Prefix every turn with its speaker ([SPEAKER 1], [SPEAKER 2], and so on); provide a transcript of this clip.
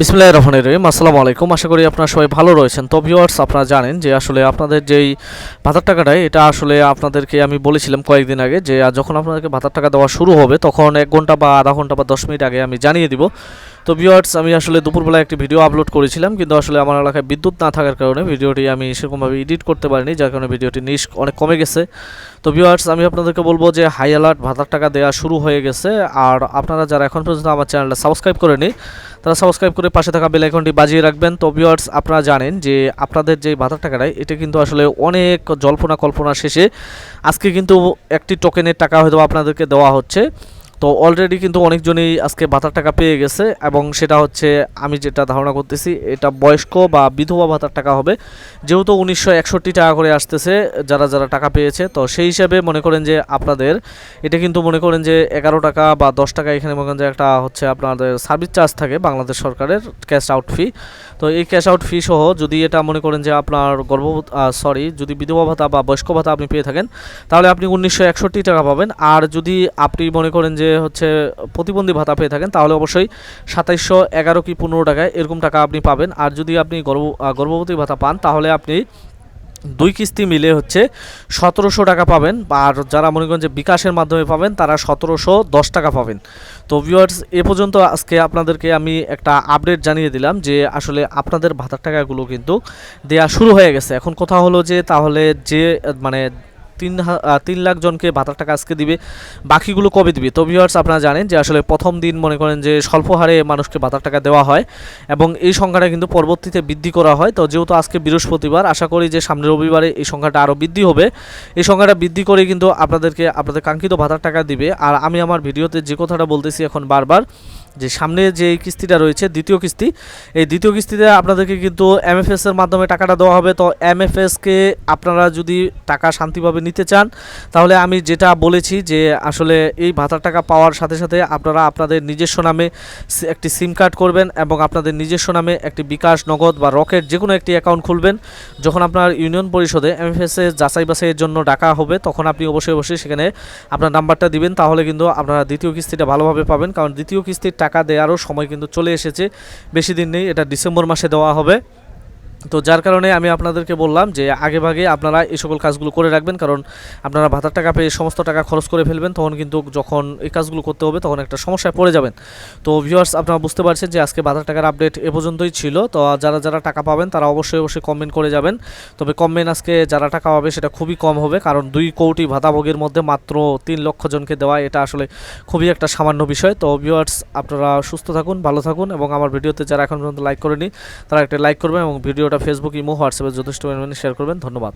[SPEAKER 1] বিসমুল্লাহ রহমানির রহিম, আসসালামু আলাইকুম। আশা করি আপনারা সবাই ভালো রয়েছেন। তো ভিউয়ার্স আপনারা জানেন যে আসলে আপনাদের যেই ভাতার টাকাটাই, এটা আসলে আপনাদেরকে আমি বলেছিলাম কয়েকদিন আগে যে, যখন আপনাদেরকে ভাতার টাকা দেওয়া শুরু হবে, তখন এক ঘণ্টা বা আধা ঘণ্টা বা দশ মিনিট আগে আমি জানিয়ে দিব। তো ভিউয়ার্স আমি আসলে দুপুরবেলা একটি ভিডিও আপলোড করেছিলাম, কিন্তু আসলে আমার এলাকায় বিদ্যুৎ না থাকার কারণে ভিডিওটি আমি সেরকমভাবে এডিট করতে পারিনি, যার কারণে ভিডিওটি নিশ অনেক কমে গেছে। তো ভিউয়ার্স আমি আপনাদেরকে বলব যে হাই অ্যালার্ট ভাতার টাকা দেওয়া শুরু হয়ে গেছে, আর আপনারা যারা এখন পর্যন্ত আমার চ্যানেলটা সাবস্ক্রাইব করেনি তারা সাবস্ক্রাইব করে পাশে থাকা বেল আইকনটি বাজিয়ে রাখবেন। তো ভিউয়ার্স আপনারা জানেন যে আপনাদের যে ভাতার টাকাটাই এটা কিন্তু আসলে অনেক জল্পনা কল্পনা শেষে আজকে কিন্তু একটি টোকেনের টাকা হয়তো আপনাদেরকে দেওয়া হচ্ছে। তো অলরেডি কিন্তু অনেকজনই আজকে ভাতার টাকা পেয়ে গেছে এবং সেটা হচ্ছে আমি যেটা ধারণা করতেছি, এটা বয়স্ক বা বিধবা ভাতার টাকা হবে। যেহেতু উনিশশো একষট্টি টাকা করে আসতেছে, যারা যারা টাকা পেয়েছে, তো সেই হিসাবে মনে করেন যে আপনাদের, এটা কিন্তু মনে করেন যে এগারো টাকা বা দশ টাকা এখানে মনে করেন যে একটা হচ্ছে আপনাদের সার্ভিস চার্জ থাকে বাংলাদেশ সরকারের ক্যাশ আউট ফি তো এই ক্যাশ আউট ফি সহ যদি এটা মনে করেন যে আপনার গর্ভবত সরি যদি বিধবা ভাতা বা বয়স্ক ভাতা আপনি পেয়ে থাকেন, তাহলে আপনি উনিশশো একষট্টি টাকা পাবেন। আর যদি আপনি মনে করেন যে হচ্ছে প্রতিবন্ধী ভাতা পেয়ে থাকেন, তাহলে অবশ্যই সাতাইশশো এগারো কি পনেরো টাকায় এরকম টাকা আপনি পাবেন। আর যদি আপনি গর্ভ গর্ভবতী ভাতা পান, তাহলে আপনি দুই কিস্তি মিলে হচ্ছে সতেরোশো টাকা পাবেন। আর যারা মনে করেন যে বিকাশের মাধ্যমে পাবেন, তারা সতেরোশো দশ টাকা পাবেন। তো ভিউয়ার্স এ পর্যন্ত আজকে আপনাদেরকে আমি একটা আপডেট জানিয়ে দিলাম যে আসলে আপনাদের ভাতার টাকাগুলো কিন্তু দেয়া শুরু হয়ে গেছে। এখন কথা হলো যে তাহলে যে মানে তিন তিন লাখ জনকে ভাতার টাকা আজকে দিবে। বাকিগুলো কবে দিবে? তো ভিউয়ার্স আপনারা জানেন যে আসলে প্রথম দিন মনে করেন যে স্বল্প হারে মানুষকে ভাতার টাকা দেওয়া হয় এবং এই সংখ্যাটা কিন্তু পরবর্তীতে বৃদ্ধি করা হয়। তো যেহেতু আজকে বৃহস্পতিবার, আশা করি যে সামনের রবিবারে এই সংখ্যাটা আরও বৃদ্ধি হবে। এই সংখ্যাটা বৃদ্ধি করে কিন্তু আপনাদেরকে, আপনাদের কাঙ্ক্ষিত ভাতার টাকা দিবে। আর আমি আমার ভিডিওতে যে কথাটা বলতেছি এখন বারবার যে সামনে যে কিস্তিটা রয়েছে, দ্বিতীয় কিস্তি, এই দ্বিতীয় কিস্তিতে আপনাদেরকে কিন্তু এমএফএস এর মাধ্যমে টাকাটা দেওয়া হবে। তো এমএফএসকে আপনারা যদি টাকা শান্তিভাবে নিতে চান, তাহলে আমি যেটা বলেছি যে আসলে এই ভাতার টাকা পাওয়ার সাথে সাথে আপনারা আপনাদের নিজস্ব নামে একটি সিম কার্ড করবেন এবং আপনাদের নিজস্ব নামে একটি বিকাশ নগদ বা রকেট যে কোনো একটি অ্যাকাউন্ট খুলবেন। যখন আপনার ইউনিয়ন পরিষদে এমএফএস যাচাই বাছাইয়ের জন্য ডাকা হবে, তখন আপনি অবশ্যই অবশ্যই সেখানে আপনার নাম্বারটা দিবেন। তাহলে কিন্তু আপনারা দ্বিতীয় কিস্তিটা ভালোভাবে পাবেন। কারণ দ্বিতীয় কিস্তির টাকা দেওয়ারও সময় কিন্তু চলে এসেছে। বেশি দিন নেই এটা ডিসেম্বর মাসে দেওয়া হবে। তো যার কারণে আমি আপনাদেরকে বললাম যে আগে ভাগে আপনারা এই সকল কাজগুলো করে রাখবেন, কারণ আপনারা ভাতার টাকা পেয়ে সমস্ত টাকা খরচ করে ফেলবেন, তখন কিন্তু যখন এই কাজগুলো করতে হবে তখন একটা সমস্যায় পড়ে যাবেন। তো ভিউয়ার্স আপনারা বুঝতে পারছেন যে আজকে ভাতার টাকার আপডেট এ পর্যন্তই ছিল। তো যারা যারা টাকা পাবেন তারা অবশ্যই অবশ্যই কমেন্ট করে যাবেন। তবে কমেন্ট আজকে যারা টাকা পাবে সেটা খুবই কম হবে, কারণ দুই কোটি ভাতাভোগের মধ্যে মাত্র তিন লক্ষ জনকে দেওয়া এটা আসলে খুবই একটা সামান্য বিষয়। তো ভিউয়ার্স আপনারা সুস্থ থাকুন, ভালো থাকুন এবং আমার ভিডিওতে যারা এখন পর্যন্ত লাইক করেনি, তারা একটা লাইক করবেন এবং ভিডিওটা ফেসবুক ইমো হোয়াটসঅ্যাপে যথেষ্ট পরিমাণে শেয়ার করবেন। ধন্যবাদ।